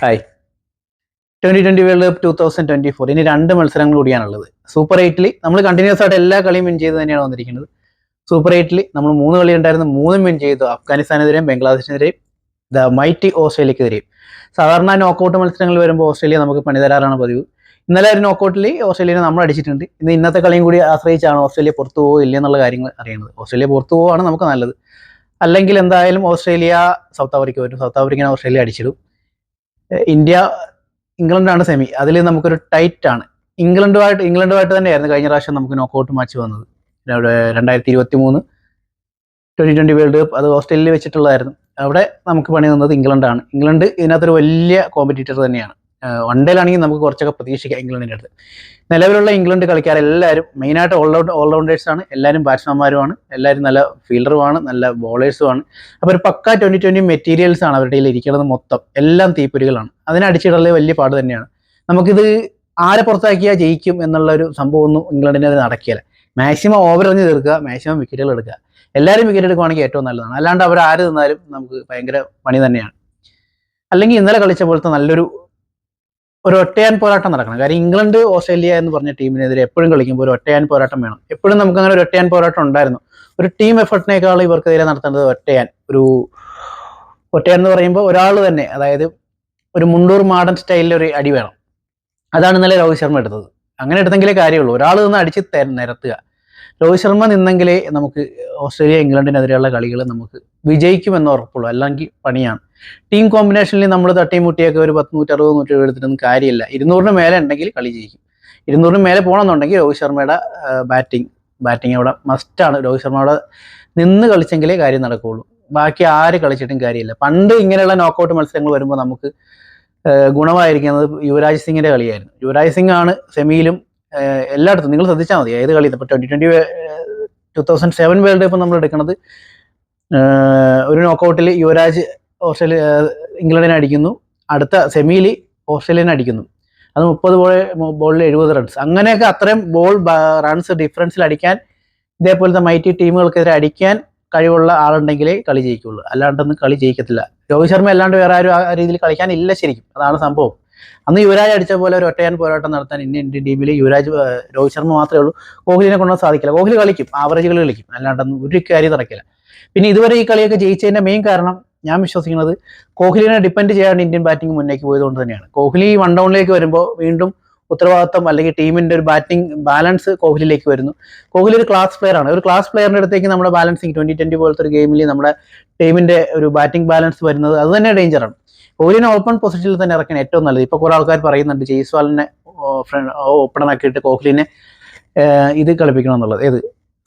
Hi twenty twenty World Cup two thousand twenty four ഇനി രണ്ട് മത്സരങ്ങൾ കൂടിയാണുള്ളത്. സൂപ്പർ എയ്റ്റിൽ നമ്മൾ കണ്ടിന്യൂസ് ആയിട്ട് എല്ലാ കളിയും വിൻ ചെയ്ത് തന്നെയാണ് വന്നിരിക്കുന്നത്. സൂപ്പർ എയ്റ്റിൽ നമ്മൾ മൂന്ന് കളി ഉണ്ടായിരുന്നു. മൂന്നും വിൻ ചെയ്തു. അഫ്ഗാനിസ്ഥാനെതിരെയും ബംഗ്ലാദേശിനെതിരെയും ദ മൈറ്റി ഓസ്ട്രേലിയക്കെതിരെയും. സാധാരണ നോക്കൗട്ട് മത്സരങ്ങൾ വരുമ്പോൾ ഓസ്ട്രേലിയ നമുക്ക് പണി തരാറാണ് പതിവ്. ഇന്നലെ ഒരു നോക്കൗട്ടിൽ ഓസ്ട്രേലിയനെ നമ്മൾ അടിച്ചിട്ടുണ്ട്. ഇന്ന് ഇന്നത്തെ കളിയും കൂടി ആശ്രയിച്ചാണ് ഓസ്ട്രേലിയ പുറത്തു പോകുമോ ഇല്ല എന്നുള്ള കാര്യങ്ങൾ അറിയുന്നത്. ഓസ്ട്രേലിയ പുറത്തു പോവുകയാണ് നമുക്ക് നല്ലത്. അല്ലെങ്കിൽ എന്തായാലും ഓസ്ട്രേലിയ സൗത്ത് ആഫ്രിക്ക വരും. സൗത്ത് ആഫ്രിക്കനെ ഓസ്ട്രേലിയ അടിച്ചിടും. ഇന്ത്യ ഇംഗ്ലണ്ടാണ് സെമി അതിൽ നമുക്കൊരു ടൈറ്റ് ആണ്. ഇംഗ്ലണ്ടുമായിട്ട് ഇംഗ്ലണ്ടുമായിട്ട് തന്നെയായിരുന്നു കഴിഞ്ഞ പ്രാവശ്യം നമുക്ക് നോക്കൗട്ട് മാച്ച് വന്നത്. രണ്ടായിരത്തി ഇരുപത്തി മൂന്ന് ട്വന്റി ട്വന്റി വേൾഡ് കപ്പ് അത് ഓസ്ട്രേലിയയിൽ വെച്ചിട്ടുള്ളതായിരുന്നു. അവിടെ നമുക്ക് പണി തന്നത് ഇംഗ്ലണ്ടാണ്. ഇംഗ്ലണ്ട് ഇതിനകത്തൊരു വലിയ കോമ്പറ്റീറ്റർ തന്നെയാണ്. വൺ ഡേയിലാണെങ്കിൽ നമുക്ക് കുറച്ചൊക്കെ പ്രതീക്ഷിക്കാം ഇംഗ്ലണ്ടിന്റെ അടുത്ത്. നിലവിലുള്ള ഇംഗ്ലണ്ട് കളിക്കാരെല്ലാവരും മെയിനായിട്ട് ഓൾറൗണ്ട് ആണ്. എല്ലാവരും ബാറ്റ്സ്മാൻമാരുമാണ് എല്ലാവരും നല്ല ഫീൽഡറുമാണ് നല്ല ബോളേഴ്സുമാണ് അപ്പോൾ ഒരു പക്ക ട്വന്റി ട്വന്റി മെറ്റീരിയൽസ് ആണ് അവരുടെ കയ്യിൽ ഇരിക്കുന്നത് മൊത്തം. എല്ലാം തീപ്പൊരികളാണ്. അതിനടിച്ചിടൽ വലിയ പാട് തന്നെയാണ്. നമുക്കിത് ആരെ പുറത്താക്കിയാൽ ജയിക്കും എന്നുള്ള ഒരു ഇംഗ്ലണ്ടിന് അത് നടക്കില്ല. മാക്സിമം ഓവർ എറിഞ്ഞ് തീർക്കുക മാക്സിമം വിക്കറ്റുകൾ എടുക്കുക. എല്ലാവരും വിക്കറ്റ് എടുക്കുവാണെങ്കിൽ ഏറ്റവും നല്ലതാണ്. അല്ലാണ്ട് അവർ ആര് തന്നാലും നമുക്ക് ഭയങ്കര പണി തന്നെയാണ്. അല്ലെങ്കിൽ ഇന്നലെ കളിച്ച പോലത്തെ നല്ലൊരു ഒരു ഒറ്റയാൻ പോരാട്ടം നടക്കണം. കാര്യം ഇംഗ്ലണ്ട് ഓസ്ട്രേലിയ എന്ന് പറഞ്ഞ ടീമിനെതിരെ എപ്പോഴും കളിക്കുമ്പോൾ ഒരു ഒറ്റയാൻ പോരാട്ടം വേണം. എപ്പോഴും നമുക്ക് അങ്ങനെ ഒരു ഒറ്റയാൻ പോരാട്ടം ഉണ്ടായിരുന്നു. ഒരു ടീം എഫർട്ടിനേക്കാൾ ഇവർക്കെതിരെ നടത്തേണ്ടത് ഒറ്റയാൻ. ഒരു ഒറ്റയാൻ എന്ന് പറയുമ്പോൾ ഒരാൾ തന്നെ അതായത് ഒരു മുണ്ടൂർ മാഡൻ സ്റ്റൈലിൽ ഒരു അടി വേണം. അതാണ് ഇന്നലെ രോഹിത് ശർമ്മ എടുത്തത്. അങ്ങനെ എടുത്തെങ്കിലേ കാര്യമുള്ളൂ. ഒരാൾ നിന്ന് അടിച്ച് നിരത്തുക. രോഹിത് ശർമ്മ നിന്നെങ്കിലേ നമുക്ക് ഓസ്ട്രേലിയ ഇംഗ്ലണ്ടിനെതിരെയുള്ള കളികൾ നമുക്ക് വിജയിക്കുമെന്ന് ഉറപ്പുള്ളൂ. അല്ലെങ്കിൽ പണിയാണ്. ടീം കോമ്പിനേഷനിൽ നമ്മൾ തട്ടിയും മുട്ടിയൊക്കെ ഒരു പത്ത് നൂറ്ററുപത് നൂറ്റി എടുത്തിട്ടൊന്നും കാര്യമില്ല. ഇരുന്നൂറിന് മേലെ ഉണ്ടെങ്കിൽ കളി ജയിക്കും. ഇരുന്നൂറിന് മേലെ പോകണമെന്നുണ്ടെങ്കിൽ രോഹിത് ശർമ്മയുടെ ബാറ്റിംഗ് ബാറ്റിംഗ് അവിടെ മസ്റ്റാണ് രോഹിത് ശർമ്മ അവിടെ നിന്ന് കളിച്ചെങ്കിലേ കാര്യം നടക്കുകയുള്ളൂ. ബാക്കി ആര് കളിച്ചിട്ടും കാര്യമില്ല. പണ്ട് ഇങ്ങനെയുള്ള നോക്കൗട്ട് മത്സരങ്ങൾ വരുമ്പോൾ നമുക്ക് ഗുണമായിരിക്കുന്നത് യുവരാജ് സിംഗിന്റെ കളിയായിരുന്നു. യുവരാജ് സിംഗ് ആണ് സെമിയിലും എല്ലായിടത്തും. നിങ്ങൾ ശ്രദ്ധിച്ചാൽ മതി. ഏത് കളി ഇപ്പോൾ twenty twenty two thousand seven World Cup നമ്മൾ എടുക്കുന്നത് ഒരു നോക്കൗട്ടിൽ യുവരാജ് ഓസ്ട്രേലിയ ഇംഗ്ലണ്ടിനെ അടിക്കുന്നു. അടുത്ത സെമിയിൽ ഓസ്ട്രേലിയനെ അടിക്കുന്നു. അത് മുപ്പത് ബോൾ ബോളിൽ എഴുപത് റൺസ് അങ്ങനെയൊക്കെ അത്രയും ബോൾ റൺസ് ഡിഫറൻസിൽ അടിക്കാൻ ഇതേപോലത്തെ മൈറ്റി ടീമുകൾക്കെതിരെ അടിക്കാൻ കഴിവുള്ള ആളുണ്ടെങ്കിലേ കളി ജയിക്കുള്ളൂ. അല്ലാണ്ടൊന്നും കളി ജയിക്കത്തില്ല. രോഹിത് ശർമ്മ അല്ലാണ്ട് വേറെ ആരും ആ രീതിയിൽ കളിക്കാനില്ല ശരിക്കും. അതാണ് സംഭവം. അന്ന് യുവരാജ് അടിച്ച പോലെ ഒരു ഒറ്റയാൻ പോരാട്ടം നടത്താൻ ഇന്ത്യൻ ഇന്ത്യൻ ടീമിൽ യുവരാജ് രോഹിത് ശർമ്മ മാത്രമേ ഉള്ളൂ. കോഹ്ലിനെ കൊണ്ടൊന്നും സാധിക്കില്ല. കോഹ്ലി കളിക്കും. ആവറേജ് കളി കളിക്കും. അല്ലാണ്ടൊന്നും ഒരു കാര്യം നടക്കില്ല. പിന്നെ ഇതുവരെ ഈ കളിയൊക്കെ ജയിച്ചതിന്റെ മെയിൻ കാരണം ഞാൻ വിശ്വസിക്കുന്നത് കോഹ്ലിനെ ഡിപ്പെൻഡ് ചെയ്യാണ്ട് ഇന്ത്യൻ ബാറ്റിംഗ് മുന്നേക്ക് പോയതുകൊണ്ട് തന്നെയാണ്. കോഹ്ലി വൺ ഡൗണിലേക്ക് വരുമ്പോൾ വീണ്ടും ഉത്തരവാദിത്വം അല്ലെങ്കിൽ ടീമിന്റെ ഒരു ബാറ്റിംഗ് ബാലൻസ് കോഹ്ലിയിലേക്ക് വരുന്നു. കോഹ്ലി ഒരു ക്ലാസ് പ്ലെയർ ആണ്. ഒരു ക്ലാസ് പ്ലെയറിന്റെ അടുത്തേക്ക് നമ്മുടെ ബാലൻസിങ് ട്വന്റി ട്വന്റി പോലത്തെ ഒരു ഗെയിമിൽ നമ്മുടെ ടീമിന്റെ ഒരു ബാറ്റിംഗ് ബാലൻസ് വരുന്നത് അത് തന്നെ ഡേഞ്ചറാണ് കോഹ്ലിനെ ഓപ്പൺ പൊസിഷനിൽ തന്നെ ഇറക്കാൻ ഏറ്റവും നല്ലത്. ഇപ്പൊ കുറെ ആൾക്കാർ പറയുന്നുണ്ട് ജയ്സ്വാളിനെ ഓപ്പൺ ആക്കിയിട്ട് കോഹ്ലിനെ ഇത് കളിപ്പിക്കണം എന്നുള്ളത്. ഏത്?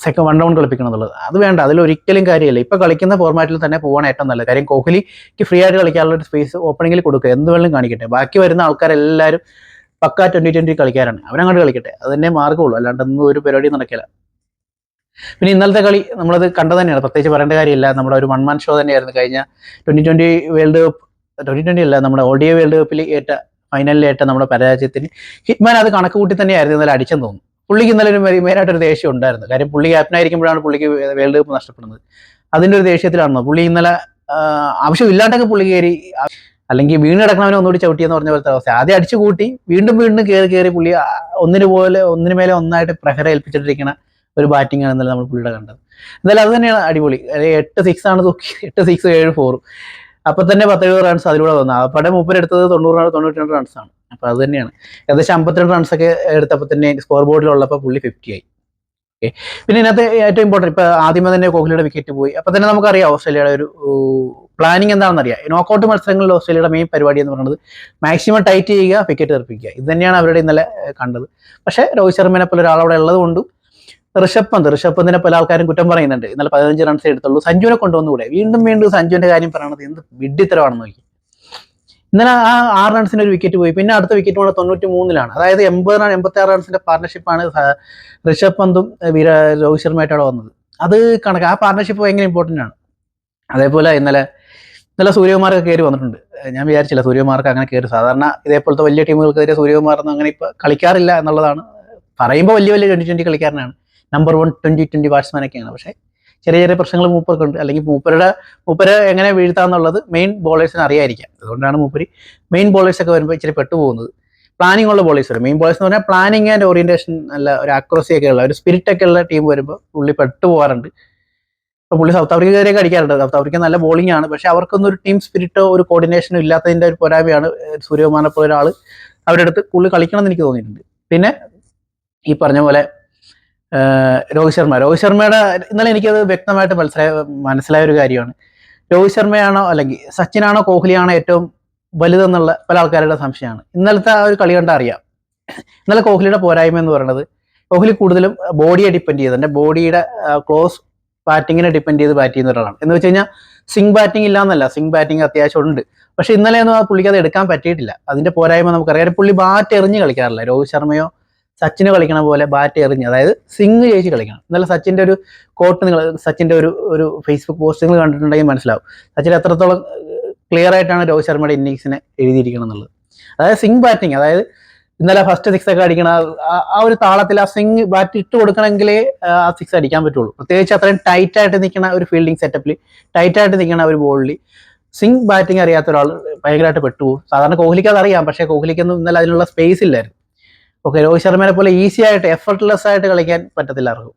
സെക്കൻഡ് വൺ റൗണ്ട് കളിപ്പിക്കണം എന്നുള്ളത് അത് വേണ്ട അതിലൊരിക്കലും കാര്യമില്ല. ഇപ്പൊ കളിക്കുന്ന ഫോർമാറ്റിൽ തന്നെ പോകാൻ ഏറ്റവും നല്ലത്. കാര്യം കോഹ്ലിക്ക് ഫ്രീ ആയിട്ട് കളിക്കാനുള്ള ഒരു സ്പേസ് ഓപ്പണിംഗിൽ കൊടുക്കുക. എന്ത് വേണമെങ്കിലും കാണിക്കട്ടെ. ബാക്കി വരുന്ന ആൾക്കാരെല്ലാവരും പക്കാ ട്വന്റി ട്വന്റി കളിക്കാരാണ്. അവരങ്ങോട്ട് കളിക്കട്ടെ. അത് തന്നെ മാർഗമുള്ളൂ അല്ലാണ്ട് ഒന്നും ഒരു പരിപാടി നടക്കില്ല. പിന്നെ ഇന്നലത്തെ കളി നമ്മളത് കണ്ടത് തന്നെയാണ്. പ്രത്യേകിച്ച് പറയേണ്ട കാര്യമില്ല. നമ്മുടെ ഒരു വൺ മാൻ ഷോ തന്നെയായിരുന്നു. കഴിഞ്ഞ twenty twenty World Cup twenty twenty അല്ല നമ്മുടെ ഓഡിയോ വേൾഡ് കപ്പിൽ ഏറ്റ ഫൈനലിൽ ഏറ്റ നമ്മുടെ പരാജയത്തിന് ഹിറ്റ്മാൻ അത് കണക്ക് കൂട്ടി തന്നെയായിരുന്നു. ഇന്നലെ അടിച്ചെന്ന് തോന്നുന്നു. പുള്ളിക്ക് ഇന്നലെ ഒരു മെയിനായിട്ട് ഒരു ദേഷ്യം ഉണ്ടായിരുന്നു. കാര്യം പുള്ളി ക്യാപ്റ്റനായിരിക്കുമ്പോഴാണ് പുള്ളിക്ക് വേൾഡ് കപ്പ് നഷ്ടപ്പെടുന്നത്. അതിന്റെ ഒരു ദേഷ്യത്തിലാണോ പുള്ളി ഇന്നലെ ആവശ്യമില്ലാണ്ടൊക്കെ പുള്ളി കയറി അല്ലെങ്കിൽ വീണ് കിടക്കണവനെ ഒന്നുകൂടി ചവിട്ടിയെന്ന് പറഞ്ഞ പോലത്തെ അവസ്ഥ. ആദ്യം അടിച്ചു കൂട്ടി വീണ്ടും വീണ്ടും കയറി കയറി പുള്ളി ഒന്നിനു പോലെ ഒന്നിനു മേലെ ഒന്നായിട്ട് പ്രഹര ഏൽപ്പിച്ചിട്ടിരിക്കുന്ന ഒരു ബാറ്റിംഗ് ആണ് ഇന്നലെ നമ്മൾ പുള്ളിയുടെ കണ്ടത്. എന്തായാലും അത് തന്നെയാണ് അടിപൊളി. എട്ട് സിക്സ് ആണ് തൂക്കി എട്ട് സിക്സ് ഏഴ് ഫോറും അപ്പൊ തന്നെ പത്തെഴുപത് റൺസ് അതിലൂടെ വന്നു. അപ്പടെ മുപ്പരെടുത്തത് തൊണ്ണൂറ് തൊണ്ണൂറ്റി രണ്ട് റൺസ് ആണ് അപ്പൊ അത് തന്നെയാണ്. ഏകദേശം അമ്പത്തിരണ്ട് റൺസ് ഒക്കെ എടുത്തപ്പോൾ തന്നെ സ്കോർ ബോർഡിലുള്ളപ്പോൾ പുള്ളി ഫിഫ്റ്റി ആയി. ഓക്കെ പിന്നെ ഇതിനകത്ത് ഏറ്റവും ഇമ്പോർട്ടന്റ് ഇപ്പൊ ആദ്യമേ തന്നെ കോഹ്ലിയുടെ വിക്കറ്റ് പോയി. അപ്പൊ തന്നെ നമുക്കറിയാം ഓസ്ട്രേലിയയുടെ ഒരു പ്ലാനിങ് എന്താണെന്ന് അറിയാം. നോക്കൗട്ട് മത്സരങ്ങളിൽ ഓസ്ട്രേലിയയുടെ മെയിൻ പരിപാടി എന്ന് പറയുന്നത് മാക്സിമം ടൈറ്റ് ചെയ്യുക വിക്കറ്റ് തെറിപ്പിക്കുക. ഇത് തന്നെയാണ് അവരുടെ ഇന്നലെ കണ്ടത്. പക്ഷേ രോഹിത് ശർമ്മനെ പോലെ ഒരാളവിടെ ഉള്ളത് കൊണ്ടും ഋഷഭ് പന്ത് ഋഷഭ് പന്തിനെ പല ആൾക്കാരും കുറ്റം പറയുന്നുണ്ട്. ഇന്നലെ പതിനഞ്ച് റൺസ് എടുത്തുള്ളൂ. സഞ്ജുവിനെ കൊണ്ടുവന്നുകൂടെ? വീണ്ടും വീണ്ടും സഞ്ജുവിന്റെ കാര്യം പറയണത് എന്ത് വിഡ്ഢിത്തരമാണെന്ന് നോക്കി. ഇന്നലെ ആ ആറ് റൺസിന് ഒരു വിക്കറ്റ് പോയി. പിന്നെ അടുത്ത വിക്കറ്റ് കൂടെ തൊണ്ണൂറ്റി മൂന്നിലാണ് അതായത് എൺപത് റൺ എൺപത്തി ആറ് റൺസിന്റെ പാർട്ണർഷിപ്പാണ് ഋഷഭ് പന്തും വീര രോഹിത് ശർമ്മയായിട്ട് അവിടെ വന്നത്. അത് കണക്ക് ആ പാർട്ണർഷിപ്പ് ഭയങ്കര ഇമ്പോർട്ടന്റ് ആണ്. അതേപോലെ ഇന്നലെ ഇന്നലെ സൂര്യകുമാർക്ക് കയറി വന്നിട്ടുണ്ട്. ഞാൻ വിചാരിച്ചില്ല സൂര്യകുമാർക്ക് അങ്ങനെ കയറി സാധാരണ ഇതേപോലത്തെ വലിയ ടീമുകൾക്കെതിരെ സൂര്യകുമാർന്ന് അങ്ങനെ ഇപ്പൊ കളിക്കാറില്ല എന്നുള്ളതാണ്. പറയുമ്പോൾ വലിയ വലിയ ട്വന്റി ട്വന്റി കളിക്കാരനാണ്. നമ്പർ വൺ ട്വന്റി ട്വന്റി ബാറ്റ്സ്മാനൊക്കെയാണ് പക്ഷേ ചെറിയ ചെറിയ പ്രശ്നങ്ങൾ മൂപ്പർക്ക് ഉണ്ട്. അല്ലെങ്കിൽ മൂപ്പരുടെ മൂപ്പര് എങ്ങനെ വീഴ്ത്താന്നുള്ളത് മെയിൻ ബോളേഴ്സിന് അറിയായിരിക്കാം. അതുകൊണ്ടാണ് മൂപ്പര് മെയിൻ ബോളേഴ്സ് ഒക്കെ വരുമ്പോൾ ഇച്ചിരി പെട്ടുപോകുന്നത്. പ്ലാനിംഗ് ഉള്ള ബോളേഴ്സ് വരും. മെയിൻ ബോളേഴ്സ് എന്ന് പറഞ്ഞാൽ പ്ലാനിങ് ആൻഡ് ഓറിയന്റേഷൻ അല്ല ഒരു അക്രോസി ഒക്കെ ഉള്ള ഒരു സ്പിരിറ്റ് ഒക്കെ ഉള്ള ടീം വരുമ്പോൾ പുള്ളി പെട്ടു പോകാറുണ്ട് ഇപ്പൊ പുള്ളി സൗത്ത് ആഫ്രിക്കയിലേക്ക് അടിക്കാറുണ്ട്. സൗത്ത് ആഫ്രിക്ക നല്ല ബോളിംഗ് ആണ്. പക്ഷെ അവർക്കൊന്നും ഒരു ടീം സ്പിരിറ്റോ ഒരു കോർഡിനേഷനോ ഇല്ലാത്തതിന്റെ ഒരു പോരായ്മയാണ് സൂര്യകുമാറിനെ പോലെ ഒരാൾ അവരുടെ അടുത്ത് പുള്ളി കളിക്കണം എന്ന് എനിക്ക് തോന്നിയിട്ടുണ്ട്. പിന്നെ ഈ പറഞ്ഞ പോലെ രോഹിത് ശർമ്മ. രോഹിത് ശർമ്മയുടെ ഇന്നലെ എനിക്കത് വ്യക്തമായിട്ട് മനസ്സിലായ മനസ്സിലായ ഒരു കാര്യമാണ്. രോഹിത് ശർമ്മയാണോ അല്ലെങ്കിൽ സച്ചിനാണോ കോഹ്ലിയാണോ ഏറ്റവും വലുതെന്നുള്ള പല ആൾക്കാരുടെ സംശയമാണ്. ഇന്നലത്തെ ആ ഒരു കളി കണ്ടാൽ അറിയാം. ഇന്നലെ കോഹ്ലിയുടെ പോരായ്മ എന്ന് പറയുന്നത് കോഹ്ലി കൂടുതലും ബോഡിയെ ഡിപ്പെൻഡ് ചെയ്ത് എന്റെ ബോഡിയുടെ ക്ലോസ് ബാറ്റിങ്ങിനെ ഡിപ്പെൻഡ് ചെയ്ത് ബാറ്റ് ചെയ്യുന്ന ഒരാളാണ്. എന്ന് വെച്ച് കഴിഞ്ഞാൽ സിംഗ് ബാറ്റിംഗ് ഇല്ല എന്നല്ല സിംഗ് ബാറ്റിംഗ് അത്യാവശ്യം ഉണ്ട്. പക്ഷെ ഇന്നലെ ഒന്നും ആ പുള്ളിക്ക് അത് എടുക്കാൻ പറ്റിയിട്ടില്ല. അതിന്റെ പോരായ്മ നമുക്കറിയാം. പുള്ളി ബാറ്റ് എറിഞ്ഞ് കളിക്കാറില്ല. രോഹിത് ശർമ്മയോ സച്ചിന് കളിക്കണ പോലെ ബാറ്റ് എറിഞ്ഞ് അതായത് സിംഗ് ചേച്ചി കളിക്കണം. ഇന്നലെ സച്ചിന്റെ ഒരു കോട്ട് നിങ്ങൾ സച്ചിന്റെ ഒരു ഒരു ഫേസ്ബുക്ക് പോസ്റ്റ് നിങ്ങൾ കണ്ടിട്ടുണ്ടെങ്കിൽ മനസ്സിലാവും. സച്ചിൻ എത്രത്തോളം ക്ലിയർ ആയിട്ടാണ് രോഹിത് ശർമ്മയുടെ ഇന്നിങ്സിനെ എഴുതിയിരിക്കണം എന്നുള്ളത് അതായത് സിംഗ് ബാറ്റിംഗ് അതായത് ഇന്നലെ ഫസ്റ്റ് സിക്സ് ഒക്കെ അടിക്കണ ആ ഒരു താളത്തിൽ ആ സിംഗ് ബാറ്റ് ഇട്ട് കൊടുക്കണമെങ്കിലേ ആ സിക്സ് അടിക്കാൻ പറ്റുള്ളൂ. പ്രത്യേകിച്ച് അത്രയും ടൈറ്റ് ആയിട്ട് നിൽക്കുന്ന ഒരു ഫീൽഡിംഗ് സെറ്റപ്പിൽ ടൈറ്റ് ആയിട്ട് നിൽക്കുന്ന ഒരു ബോളിൽ സിംഗ് ബാറ്റിംഗ് അറിയാത്ത ഒരാൾ ഭയങ്കരമായിട്ട് പെട്ടുപോകും. സാധാരണ കോഹ്ലിക്ക് അത് അറിയാം പക്ഷേ കോഹ്ലിക്കൊന്നും ഇന്നലെ അതിനുള്ള സ്പേസ് ഇല്ലായിരുന്നു. ഓക്കെ രോഹിത് ശർമ്മയെ പോലെ ഈസി ആയിട്ട് എഫർട്ട്ലെസ് ആയിട്ട് കളിക്കാൻ പറ്റത്തില്ല ആർക്കും.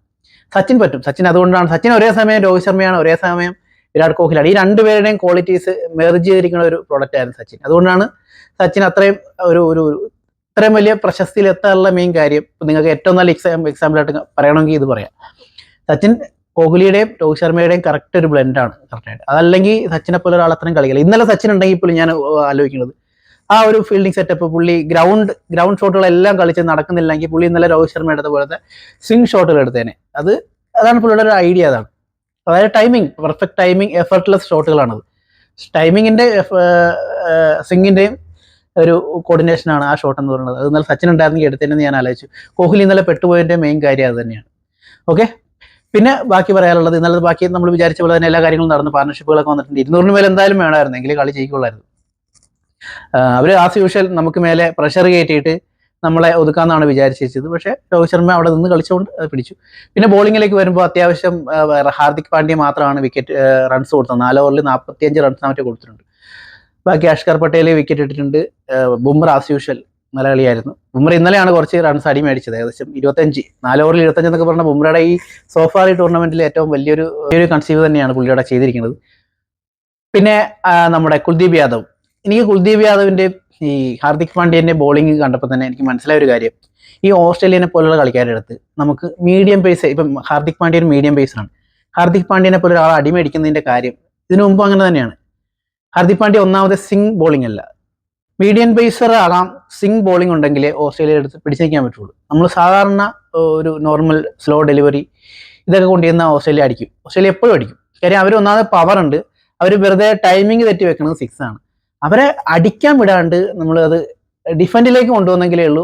സച്ചിൻ പറ്റും. സച്ചിൻ അതുകൊണ്ടാണ് സച്ചിൻ ഒരേ സമയം രോഹിത് ശർമ്മയാണ് ഒരേ സമയം വിരാട് കോഹ്ലിയാണ്. ഈ രണ്ടുപേരുടെയും ക്വാളിറ്റീസ് മെർജ് ചെയ്തിരിക്കുന്ന ഒരു പ്രോഡക്റ്റ് ആയിരുന്നു സച്ചിൻ. അതുകൊണ്ടാണ് സച്ചിൻ അത്രയും ഒരു ഒരു ഇത്രയും വലിയ പ്രശസ്തിയിൽ എത്താനുള്ള മെയിൻ കാര്യം നിങ്ങൾക്ക് ഏറ്റവും നല്ല എക്സാം എക്സാമ്പിൾ ആയിട്ട് പറയണമെങ്കിൽ ഇത് പറയാം. സച്ചിൻ കോഹ്ലിയുടെയും രോഹിത് ശർമ്മയുടെയും കറക്റ്റ് ഒരു ബ്ലെൻഡാണ് കറക്റ്റായിട്ട് അതല്ലെങ്കിൽ സച്ചിനെ പോലെ ഒരാൾ അത്രയും കളിക്കില്ല. ഇന്നലെ സച്ചിൻ ഉണ്ടെങ്കിൽ പോലും ഞാൻ ആലോചിക്കുന്നത് ആ ഒരു ഫീൽഡിംഗ് സെറ്റപ്പ് പുള്ളി ഗ്രൗണ്ട് ഗ്രൗണ്ട് ഷോട്ടുകളെല്ലാം കളിച്ച് നടക്കുന്നില്ലെങ്കിൽ പുള്ളി ഇന്നലെ രോഹിത് ശർമ്മ എടുത്ത പോലത്തെ സ്വിംഗ് ഷോട്ടുകൾ എടുത്തേനെ. അത് അതാണ് പുള്ളിയുടെ ഒരു ഐഡിയ അതാണ്. അതായത് ടൈമിംഗ് പെർഫെക്റ്റ് ടൈമിംഗ് എഫർട്ട്ലെസ് ഷോട്ടുകളാണത് ടൈമിങ്ങിന്റെ സ്വിങ്ങിന്റെയും ഒരു കോർഡിനേഷനാണ് ആ ഷോട്ട് എന്ന് പറയുന്നത്. അത് ഇന്നലെ സച്ചിൻ ഉണ്ടായിരുന്നെങ്കിൽ എടുത്തതെന്ന് ഞാൻ ആലോചിച്ചു. കോഹ്ലി ഇന്നലെ പെട്ടുപോയതിന്റെ മെയിൻ കാര്യം അത് തന്നെയാണ്. ഓക്കെ പിന്നെ ബാക്കി പറയാനുള്ളത് ഇന്നലെ ബാക്കി നമ്മൾ വിചാരിച്ച പോലെ തന്നെ എല്ലാ കാര്യങ്ങളും നടന്നു. പാർട്ണർഷിപ്പുകളൊക്കെ വന്നിട്ടുണ്ട്. ഇരുന്നൂറിന് മേലെ എന്തായാലും വേണമായിരുന്നെങ്കിൽ കളി ജയിക്കുള്ളായിരുന്നു. അവർ ആസ് യൂഷ്വൽ നമുക്ക് മേലെ പ്രഷർ കയറ്റിയിട്ട് നമ്മളെ ഒതുക്കാന്നാണ് വിചാരിച്ചത് പക്ഷേ രോഹിത് ശർമ്മ അവിടെ നിന്ന് കളിച്ചുകൊണ്ട് പിടിച്ചു. പിന്നെ ബോളിങ്ങിലേക്ക് വരുമ്പോൾ അത്യാവശ്യം ഹാർദിക് പാണ്ഡ്യ മാത്രമാണ് വിക്കറ്റ് റൺസ് കൊടുത്തത്. നാല് ഓവറിൽ നാൽപ്പത്തിയഞ്ച് റൺസ് മറ്റേ കൊടുത്തിട്ടുണ്ട്. ബാക്കി അഷ്കർ പട്ടേൽ വിക്കറ്റ് ഇട്ടിട്ടുണ്ട്. ബുംറ ആസ് യൂഷ്വൽ നല്ല കളിയായിരുന്നു ബുംറ ഇന്നലെയാണ് കുറച്ച് റൺസ് അടി മേടിച്ചത്. ഏകദേശം ഇരുപത്തഞ്ച് നാല് ഓവറിൽ ഇരുപത്തഞ്ച് എന്നൊക്കെ പറഞ്ഞ ബുംറയുടെ ഈ സോഫാറി ടൂർണമെന്റിൽ ഏറ്റവും വലിയൊരു വലിയൊരു കൺസീവ് തന്നെയാണ് പുള്ളിയുടെ ചെയ്തിരിക്കുന്നത്. പിന്നെ നമ്മുടെ കുൽദീപ് യാദവ്. എനിക്ക് കുൽദീപ് യാദവിന്റെ ഈ ഹാർദിക് പാണ്ഡ്യന്റെ ബോളിംഗ് കണ്ടപ്പോൾ തന്നെ എനിക്ക് മനസ്സിലായ ഒരു കാര്യം. ഈ ഓസ്ട്രേലിയനെ പോലുള്ള കളിക്കാരുടെ അടുത്ത് നമുക്ക് മീഡിയം പേസ് ഇപ്പം ഹാർദിക് പാണ്ഡ്യൻ മീഡിയം പേസാണ് ഹാർദിക് പാണ്ഡ്യനെ പോലെ ഒരാൾ അടിമേടിക്കുന്നതിന്റെ കാര്യം ഇതിനു മുമ്പ് അങ്ങനെ തന്നെയാണ്. ഹാർദിക് പാണ്ഡ്യ ഒന്നാമത് സിംഗ് ബോളിംഗ് അല്ല. മീഡിയം പേസർ ആകാം സിംഗ് ബോളിംഗ് ഉണ്ടെങ്കിലേ ഓസ്ട്രേലിയയുടെ അടുത്ത് പിടിച്ചേക്കാൻ പറ്റുള്ളൂ. നമ്മൾ സാധാരണ ഒരു നോർമൽ സ്ലോ ഡെലിവറി ഇതൊക്കെ കൊണ്ടുവന്ന ഓസ്ട്രേലിയ അടിക്കും. ഓസ്ട്രേലിയ എപ്പോഴും അടിക്കും. കാര്യം അവർ ഒന്നാമത് പവർ ഉണ്ട്. അവർ വെറുതെ ടൈമിംഗ് തെറ്റി വെക്കുന്നത് സിക്സ് ആണ്. അവരെ അടിക്കാൻ വിടാണ്ട് നമ്മൾ അത് ഡിഫൻഡിലേക്ക് കൊണ്ടുവന്നെങ്കിലേ ഉള്ളൂ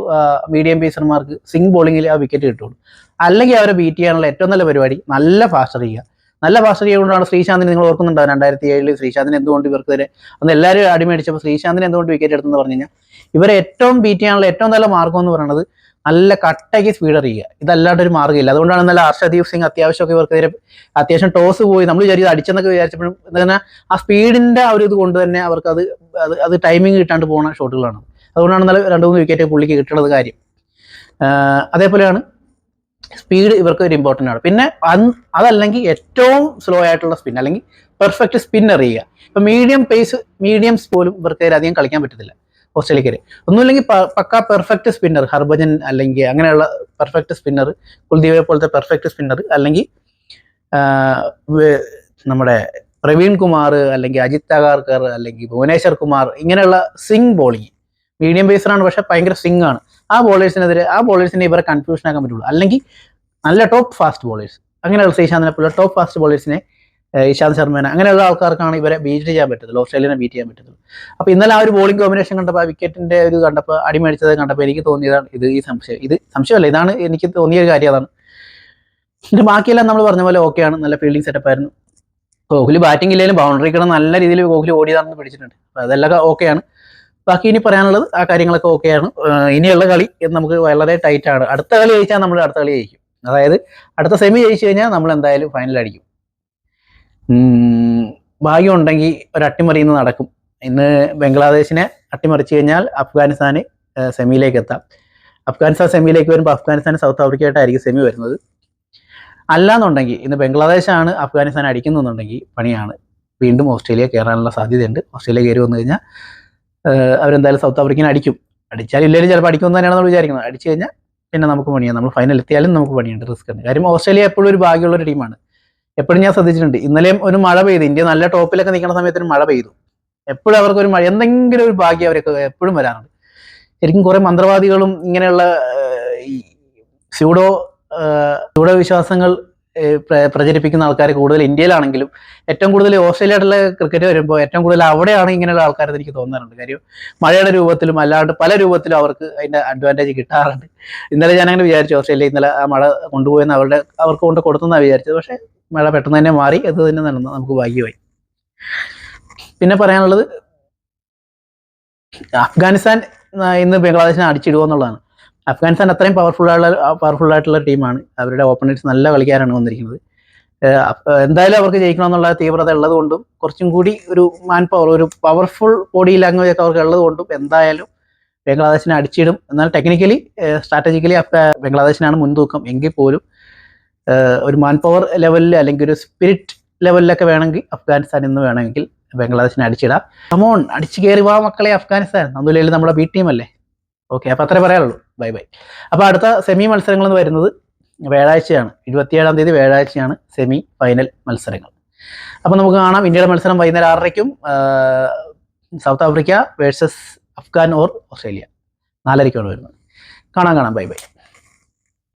മീഡിയം പേസർമാർക്ക് സിംഗ് ബോളിങ്ങിൽ ആ വിക്കറ്റ് കിട്ടുള്ളൂ. അല്ലെങ്കിൽ അവരെ ബീറ്റ് ചെയ്യാനുള്ള ഏറ്റവും നല്ല പരിപാടി നല്ല ഫാസ്റ്റർ ചെയ്യുക. നല്ല ഫാസ്റ്റർ ചെയ്യുകൊണ്ടാണ് ശ്രീശാന്തിന് നിങ്ങൾ ഓർക്കുന്നുണ്ടോ രണ്ടായിരത്തി ഏഴിൽ ശ്രീശാന്തിന് എന്തുകൊണ്ട് ഇവർക്കെതിരെ അന്ന് എല്ലാവരും അടിമേടിച്ചപ്പോൾ ശ്രീശാന്തിന് എന്തുകൊണ്ട് വിക്കറ്റ് എടുത്തെന്ന് പറഞ്ഞു കഴിഞ്ഞാൽ ഇവരെ ഏറ്റവും ബീറ്റ് ചെയ്യാനുള്ള ഏറ്റവും നല്ല മാർഗം എന്ന് പറയുന്നത് നല്ല കട്ടയ്ക്ക് സ്പീഡ് അറിയുക ഇതല്ലാണ്ട് ഒരു മാർഗമില്ല അതുകൊണ്ടാണ് നല്ല ഹർഷദീപ് സിംഗ് അത്യാവശ്യമൊക്കെ ഇവർക്കെതിരെ അത്യാവശ്യം ടോസ് പോയി. നമ്മൾ വിചാരിച്ചത് അടിച്ചെന്നൊക്കെ വിചാരിച്ചപ്പോഴും തന്നെ ആ സ്പീഡിന്റെ ആ ഒരു ഇത് കൊണ്ട് തന്നെ അവർക്ക് അത് അത് ടൈമിംഗ് കിട്ടാണ്ട് പോകുന്ന ഷോട്ടുകളാണ് അതുകൊണ്ടാണ് നല്ല രണ്ട് മൂന്ന് വിക്കറ്റ് പുള്ളിക്ക് കിട്ടണത് കാര്യം. അതേപോലെയാണ് സ്പീഡ് ഇവർക്ക് ഒരു ഇമ്പോർട്ടന്റ് ആണ്. പിന്നെ അതല്ലെങ്കിൽ ഏറ്റവും സ്ലോ ആയിട്ടുള്ള സ്പിൻ അല്ലെങ്കിൽ പെർഫെക്റ്റ് സ്പിൻ അറിയുക ഇപ്പം മീഡിയം പേസ് മീഡിയംസ് പോലും ഇവർക്ക് അധികം കളിക്കാൻ പറ്റത്തില്ല ഓസ്ട്രേലിയക്കാര് ഒന്നുമില്ലെങ്കിൽ പക്ക പെർഫെക്റ്റ് സ്പിന്നർ ഹർഭജൻ അല്ലെങ്കിൽ അങ്ങനെയുള്ള പെർഫെക്റ്റ് സ്പിന്നർ കുൽദീപെ പോലത്തെ പെർഫെക്റ്റ് സ്പിന്നർ അല്ലെങ്കിൽ നമ്മുടെ പ്രവീൺ കുമാർ അല്ലെങ്കിൽ അജിത് അഗാർക്കർ അല്ലെങ്കിൽ ഭുവനേശ്വർ കുമാർ ഇങ്ങനെയുള്ള സിംഗ് ബോളിങ് മീഡിയം പേസറാണ് പക്ഷെ ഭയങ്കര സിംഗ് ആണ്. ആ ബോളേഴ്സിനെതിരെ ആ ബോളേഴ്സിനെ ഇവരെ കൺഫ്യൂഷൻ ആക്കാൻ പറ്റുള്ളൂ. അല്ലെങ്കിൽ നല്ല ടോപ്പ് ഫാസ്റ്റ് ബോളേഴ്സ് അങ്ങനെയുള്ള ശ്രീശാന്തിനെ പോലെ ടോപ്പ് ഫാസ്റ്റ് ബോളേഴ്സിനെ ഇഷാന്ത് ശർമ്മേനെ അങ്ങനെയുള്ള ആൾക്കാർക്കാണ് ഇവരെ ബീറ്റ് ചെയ്യാൻ പറ്റത്തുള്ളൂ ഓസ്ട്രേലിയനെ ബീറ്റ് ചെയ്യാൻ പറ്റത്തുള്ളൂ. അപ്പോൾ ഇന്നലെ ആ ഒരു ബോളിംഗ് കോമ്പിനേഷൻ കണ്ടപ്പോൾ ആ വിക്കറ്റിന്റെ ഒരു കണ്ടപ്പോൾ അടിമേടിച്ചത് കണ്ടപ്പോൾ എനിക്ക് തോന്നിയതാണ് ഇത് ഈ സംശയം. ഇത് സംശയമല്ല ഇതാണ് എനിക്ക് തോന്നിയ ഒരു കാര്യം അതാണ്. പിന്നെ ബാക്കിയെല്ലാം നമ്മൾ പറഞ്ഞ പോലെ ഓക്കെയാണ് നല്ല ഫീൽഡിംഗ് സെറ്റപ്പ് ആയിരുന്നു. കോഹ്ലി ബാറ്റിംഗ് ഇല്ലെങ്കിലും ബൗണ്ടറി കിടന്ന് നല്ല രീതിയിൽ കോഹ്ലി ഓടിയതാണെന്ന് പിടിച്ചിട്ടുണ്ട്. അപ്പോൾ അതെല്ലാം ഓക്കെയാണ് ബാക്കി ഇനി പറയാനുള്ളത് ആ കാര്യങ്ങളൊക്കെ ഓക്കെയാണ് ഇനിയുള്ള കളി എന്ന് നമുക്ക് വളരെ ടൈറ്റ് ആണ്. അടുത്ത കളി ജയിച്ചാൽ നമ്മൾ അടുത്ത കളി ജയിക്കും. അതായത് അടുത്ത സെമി ജയിച്ചു കഴിഞ്ഞാൽ നമ്മൾ എന്തായാലും ഫൈനൽ അടിക്കും. ഭാഗ്യം ഉണ്ടെങ്കിൽ ഒരു അട്ടിമറി ഇന്ന് നടക്കും. ഇന്ന് ബംഗ്ലാദേശിനെ അട്ടിമറിച്ചു കഴിഞ്ഞാൽ അഫ്ഗാനിസ്ഥാന് സെമിയിലേക്ക് എത്താം. അഫ്ഗാനിസ്ഥാൻ സെമിയിലേക്ക് വരുമ്പോൾ അഫ്ഗാനിസ്ഥാൻ സൗത്ത് ആഫ്രിക്കയായിട്ടായിരിക്കും സെമി വരുന്നത്. അല്ലാന്നുണ്ടെങ്കിൽ ഇന്ന് ബംഗ്ലാദേശാണ് അഫ്ഗാനിസ്ഥാൻ അടിക്കുന്നുണ്ടെങ്കിൽ പണിയാണ്. വീണ്ടും ഓസ്ട്രേലിയ കയറാനുള്ള സാധ്യതയുണ്ട്. ഓസ്ട്രേലിയ കയറി വന്നു കഴിഞ്ഞാൽ അവരെന്തായാലും സൗത്ത് ആഫ്രിക്കനെ അടിക്കും. അടിച്ചാൽ ഇല്ലെങ്കിലും ചിലപ്പോൾ അടിക്കുമെന്ന് തന്നെയാണ് നമ്മൾ വിചാരിക്കുന്നത്. അടിച്ചു കഴിഞ്ഞാൽ പിന്നെ നമുക്ക് പണിയാണ്. നമ്മൾ ഫൈനൽ എത്തിയാലും നമുക്ക് പണിയുണ്ട് റിസ്ക് ഉണ്ട്. കാര്യം ഓസ്ട്രേലിയ എപ്പോഴും ഒരു ഭാഗ്യമുള്ള ഒരു ടീമാണ് എപ്പോഴും ഞാൻ ശ്രദ്ധിച്ചിട്ടുണ്ട്. ഇന്നലെയും ഒരു മഴ പെയ്തു. ഇന്ത്യ നല്ല ടോപ്പിലൊക്കെ നിൽക്കുന്ന സമയത്തിന് മഴ പെയ്തു. എപ്പോഴും അവർക്ക് ഒരു മഴ എന്തെങ്കിലും ഒരു ഭാഗ്യം അവരൊക്കെ എപ്പോഴും വരാറുണ്ട്. ശരിക്കും കുറെ മന്ത്രവാദികളും ഇങ്ങനെയുള്ള ഈ സ്യൂഡോ സ്യൂഡോ വിശ്വാസങ്ങൾ പ്രചരിപ്പിക്കുന്ന ആൾക്കാർ കൂടുതൽ ഇന്ത്യയിലാണെങ്കിലും ഏറ്റവും കൂടുതൽ ഓസ്ട്രേലിയയിലുള്ള ക്രിക്കറ്റ് വരുമ്പോൾ ഏറ്റവും കൂടുതൽ അവിടെയാണ് ഇങ്ങനെയുള്ള ആൾക്കാരെന്ന് എനിക്ക് തോന്നാറുണ്ട്. കാര്യം മഴയുടെ രൂപത്തിലും അല്ലാണ്ട് പല രൂപത്തിലും അവർക്ക് അതിന്റെ അഡ്വാന്റേജ് കിട്ടാറുണ്ട്. ഇന്നലെ ഞാൻ അങ്ങനെ വിചാരിച്ചു ഓസ്ട്രേലിയ ഇന്നലെ ആ മഴ കൊണ്ടുപോയെന്ന് അവരുടെ അവർക്ക് കൊണ്ട് കൊടുത്തെന്നാണ് വിചാരിച്ചത്. പക്ഷേ മഴ പെട്ടെന്ന് തന്നെ മാറി അത് തന്നെ നടന്നു നമുക്ക് ഭാഗ്യമായി. പിന്നെ പറയാനുള്ളത് അഫ്ഗാനിസ്ഥാൻ ഇന്ന് ബംഗ്ലാദേശിനെ അടിച്ചിടുക എന്നുള്ളതാണ്. അഫ്ഗാനിസ്ഥാൻ അത്രയും പവർഫുൾ ആയിട്ടുള്ള പവർഫുൾ ആയിട്ടുള്ള ടീമാണ്. അവരുടെ ഓപ്പണേഴ്സ് നല്ല കളിക്കാരാണ് വന്നിരിക്കുന്നത്. എന്തായാലും അവർക്ക് ജയിക്കണമെന്നുള്ള തീവ്രത ഉള്ളത് കൊണ്ടും കുറച്ചും കൂടി ഒരു മാൻ പവർ ഒരു പവർഫുൾ ബോഡി ലാംഗ്വേജ് ഒക്കെ അവർക്ക് ഉള്ളത് കൊണ്ടും എന്തായാലും ബംഗ്ലാദേശിനെ അടിച്ചിടും. എന്നാൽ ടെക്നിക്കലി സ്ട്രാറ്റജിക്കലി ബംഗ്ലാദേശിനാണ് മുൻതൂക്കം. എങ്കിൽ പോലും ഒരു മാൻ പവർ ലെവലിൽ അല്ലെങ്കിൽ ഒരു സ്പിരിറ്റ് ലെവലിലൊക്കെ വേണമെങ്കിൽ അഫ്ഗാനിസ്ഥാൻ ഇന്ന് വേണമെങ്കിൽ ബംഗ്ലാദേശിനെ അടിച്ചിടാം. കമോൺ അടിച്ചു കയറി വാ മക്കളെ അഫ്ഗാനിസ്ഥാൻ. ഒന്നുമില്ലെങ്കിൽ നമ്മുടെ ബി ടീമല്ലേ ഓക്കെ അപ്പം അത്രേ പറയാനുള്ളൂ. ബൈ ബൈ അപ്പോൾ അടുത്ത സെമി മത്സരങ്ങൾ എന്ന് വരുന്നത് വ്യാഴാഴ്ചയാണ്. ഇരുപത്തിയേഴാം തീയതി വ്യാഴാഴ്ചയാണ് സെമി ഫൈനൽ മത്സരങ്ങൾ. അപ്പോൾ നമുക്ക് കാണാം ഇന്ത്യയുടെ മത്സരം വൈകുന്നേരം ആറരയ്ക്കും South Africa versus Afghan or Australia നാലരയ്ക്കാണ് വരുന്നത്. കാണാം കാണാം. Bye bye